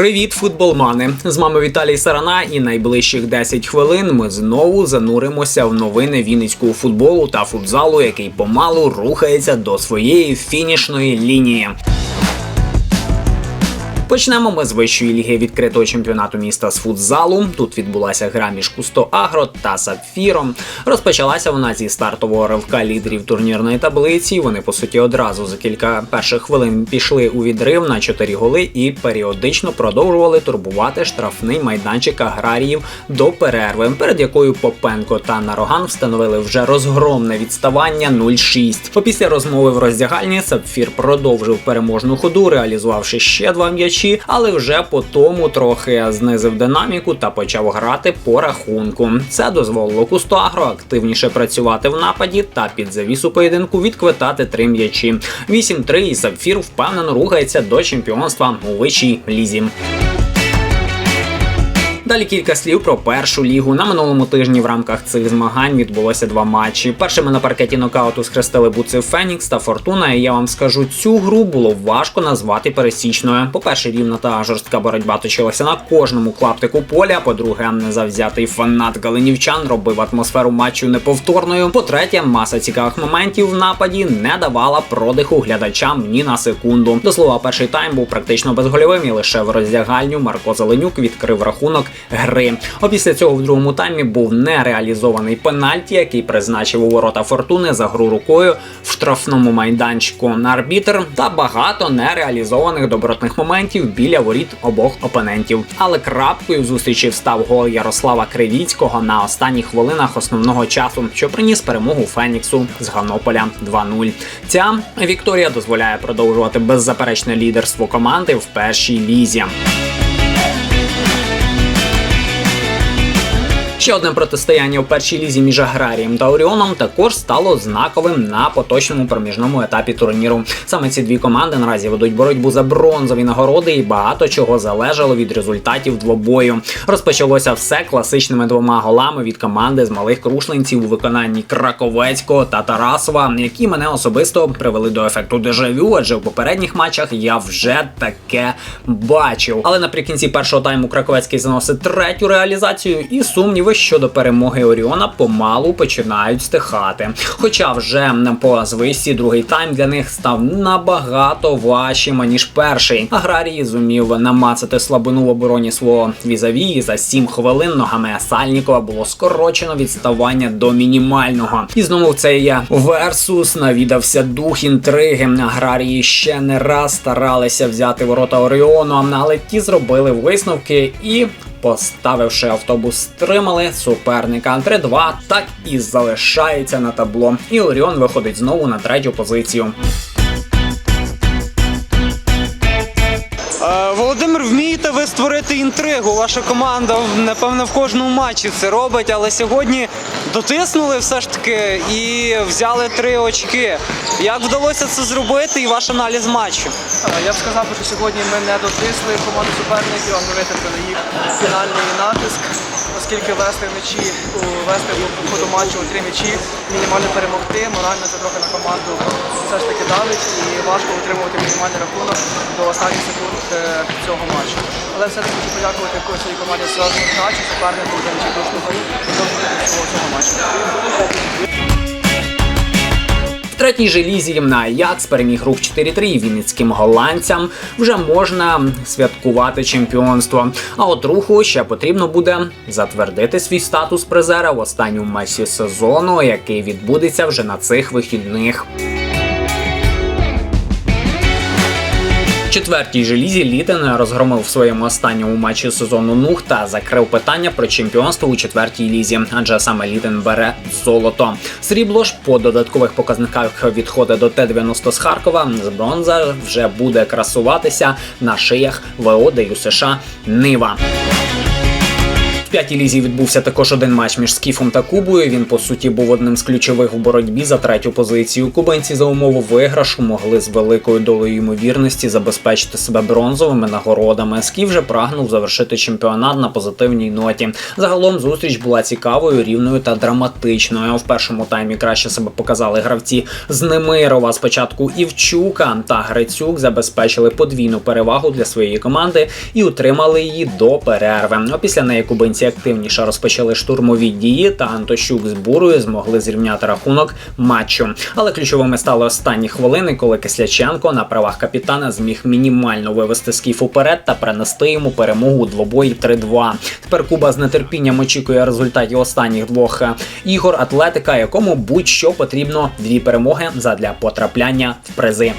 Привіт, футболмани! З вами Віталій Сарана, і найближчих 10 хвилин ми знову зануримося в новини вінницького футболу та футзалу, який помалу рухається до своєї фінішної лінії. Почнемо ми з вищої ліги відкритого чемпіонату міста з футзалу. Тут відбулася гра між Кусто Агро та Сапфіром. Розпочалася вона зі стартового ривка лідерів турнірної таблиці. Вони по суті одразу за кілька перших хвилин пішли у відрив на 4 голи і періодично продовжували турбувати штрафний майданчик аграріїв до перерви, перед якою Попенко та Нароган встановили вже розгромне відставання 0-6. Опісля розмови в роздягальні Сапфір продовжив переможну ходу, реалізувавши ще два м'ячі, але вже по тому трохи знизив динаміку та почав грати по рахунку. Це дозволило Кустагро активніше працювати в нападі та під завісу поєдинку відквитати три м'ячі. 8-3 і Сапфір впевнено рухається до чемпіонства у вищій лізі. Далі кілька слів про першу лігу. На минулому тижні в рамках цих змагань відбулося два матчі. Першими на паркеті нокауту схрестили буци Фенікс та Фортуна. І я вам скажу, цю гру було важко назвати пересічною. По-перше, рівна та жорстка боротьба точилася на кожному клаптику поля. По-друге, незавзятий фанат галинівчан робив атмосферу матчу неповторною. По-третє, маса цікавих моментів в нападі не давала продиху глядачам ні на секунду. До слова, перший тайм був практично безгольовим і лише в роздягальню Марко Зеленюк відкрив рахунок гри. Опісля цього в другому таймі був нереалізований пенальті, який призначив у ворота фортуни за гру рукою в штрафному майданчику на арбітр та багато нереалізованих добротних моментів біля воріт обох опонентів. Але крапкою зустрічі встав гол Ярослава Кривіцького на останніх хвилинах основного часу, що приніс перемогу Феніксу з Ганополя 2-0. Ця вікторія дозволяє продовжувати беззаперечне лідерство команди в першій лізі. Ще одне протистояння у першій лізі між аграрієм та Оріоном також стало знаковим на поточному проміжному етапі турніру. Саме ці дві команди наразі ведуть боротьбу за бронзові нагороди, і багато чого залежало від результатів двобою. Розпочалося все класичними двома голами від команди з малих крушлинців у виконанні Краковецького та Тарасова, які мене особисто привели до ефекту дежавю, адже в попередніх матчах я вже таке бачив. Але наприкінці першого тайму Краковецький заносить третю реалізацію і сумніви щодо перемоги Оріона помалу починають стихати. Хоча вже по звисті другий тайм для них став набагато важчим ніж перший. Аграрії зумів намацати слабину в обороні свого візаві. і За 7 хвилин ногами Сальнікова було скорочено відставання до мінімального. І знову в цей версус навідався дух інтриги. Аграрії ще не раз старалися взяти ворота Оріону, але ті зробили висновки і Поставивши автобус, стримали суперника 3-2, так і залишається на табло. І Оріон виходить знову на третю позицію. Е, Володимир, вмієте ви створити інтригу? Ваша команда напевно в кожному матчі це робить, але сьогодні дотиснули все ж таки і взяли три очки. Як вдалося це зробити і ваш аналіз матчу? Е, Я б сказав, що сьогодні ми не дотисли команду суперників, а ми витерпили їх фінальний натиск, оскільки вести м'ячі, вести по ходу матчу три м'ячі, мінімально перемогти. Морально це трохи на команду все ж таки давить і важко утримувати мінімальний рахунок до останніх секунд е, цього матчу. Але все-таки хочу подякувати своїй команді за грачу, супернику за нічогошну гру і до цього матчу. Третій желізі на Аякс переміг рух 4-3 і вінницьким голландцям вже можна святкувати чемпіонство. А от руху ще потрібно буде затвердити свій статус призера в останньому матчі сезону, який відбудеться вже на цих вихідних. Четвертій же лізі Літен розгромив в своєму останньому матчі сезону Нух та закрив питання про чемпіонство у четвертій лізі, адже саме Літен бере золото. Срібло ж по додаткових показниках відходить до Т-90 з Харкова. З бронза вже буде красуватися на шиях ВО ДЮСШ Нива. П'ятій лізі відбувся також один матч між Скіфом та Кубою. Він по суті був одним з ключових у боротьбі за третю позицію. Кубинці за умови виграшу могли з великою долею ймовірності забезпечити себе бронзовими нагородами. Скіф же прагнув завершити чемпіонат на позитивній ноті. Загалом зустріч була цікавою, рівною та драматичною. В першому таймі краще себе показали гравці з Немирова. Спочатку Івчука та Грицюк забезпечили подвійну перевагу для своєї команди і утримали її до перерви. А після неї кубинці активніше розпочали штурмові дії, та Антощук з бурою змогли зрівняти рахунок матчу. Але ключовими стали останні хвилини, коли Кисляченко на правах капітана зміг мінімально вивести скіф уперед та принести йому перемогу у двобої 3-2. Тепер Куба з нетерпінням очікує результатів останніх двох е, ігор атлетика, якому будь-що потрібно дві перемоги задля потрапляння в призи.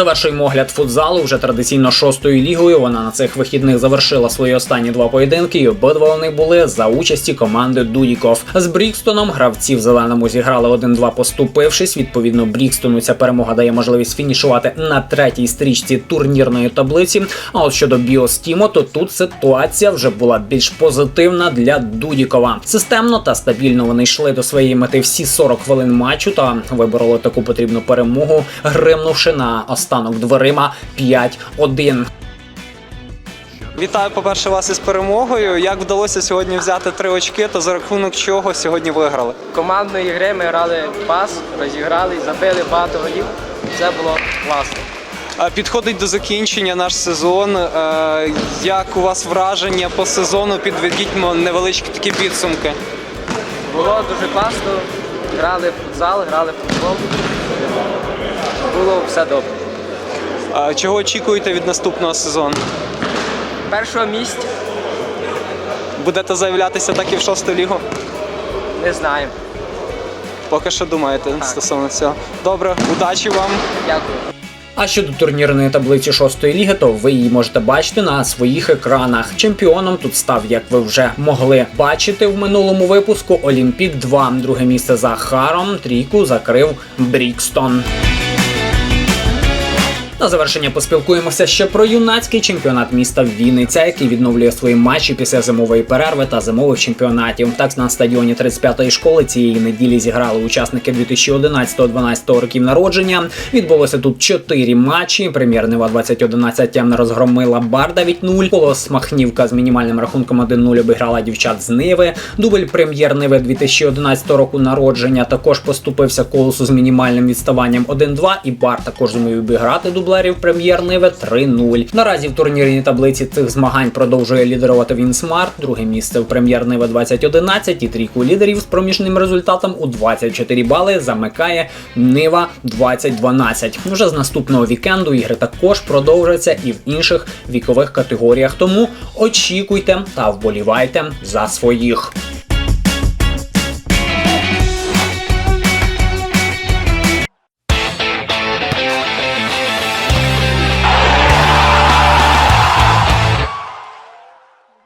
Завершуємо огляд футзалу вже традиційно шостою лігою. Вона на цих вихідних завершила свої останні два поєдинки, і обидва вони були за участі команди Дудіков. З Брікстоном гравці в зеленому зіграли 1-2 поступившись. Відповідно, Брікстону ця перемога дає можливість фінішувати на третій стрічці турнірної таблиці. А от щодо Біостімо, то тут ситуація вже була більш позитивна для Дудікова. Системно та стабільно вони йшли до своєї мети всі 40 хвилин матчу та вибороли таку потрібну перемогу, гримнувши на останок дверима 5-1. Вітаю, по-перше, вас із перемогою. Як вдалося сьогодні взяти три очки, та за рахунок чого сьогодні виграли? Командної гри ми грали пас, розіграли, забили багато голів. Це було класно. А, Підходить до закінчення наш сезон. Е, Як у вас враження по сезону? Підведіть невеличкі такі підсумки. Було дуже класно. Грали в футзал, грали в футбол. Було все добре. А, Чого очікуєте від наступного сезону? Першого місця Будете заявлятися так і в шосту лігу? не знаємо. Поки що думаєте стосовно цього. Добре, удачі вам. Дякую. А щодо турнірної таблиці шостої ліги, то ви її можете бачити на своїх екранах. Чемпіоном тут став, як ви вже могли бачити в минулому випуску, Олімпік 2. Друге місце за Харом. Трійку закрив Брікстон. На завершення поспілкуємося ще про юнацький чемпіонат міста Вінниця, який відновлює свої матчі після зимової перерви та зимових чемпіонатів. Так на стадіоні 35-ї школи цієї неділі зіграли учасники 2011-12 років народження. Відбулося тут чотири матчі. Прем'єр Нива 2011 розгромила Бар 9-0. Колос Махнівка з мінімальним рахунком 1-0 обіграла дівчат з Ниви. Дубль прем'єр Ниви 2011 року народження також поступився колосу з мінімальним відставанням 1-2. І Бар також зумів обіграти дублерів прем'єр Ниви 3-0. Наразі в турнірній таблиці цих змагань продовжує лідерувати Вінсмарт. Друге місце в прем'єр Ниви 2011 і трійку лідерів з проміжним результатом у 24 бали замикає Нива 2012. Уже з наступного вікенду ігри також продовжаться і в інших вікових категоріях. Тому очікуйте та вболівайте за своїх.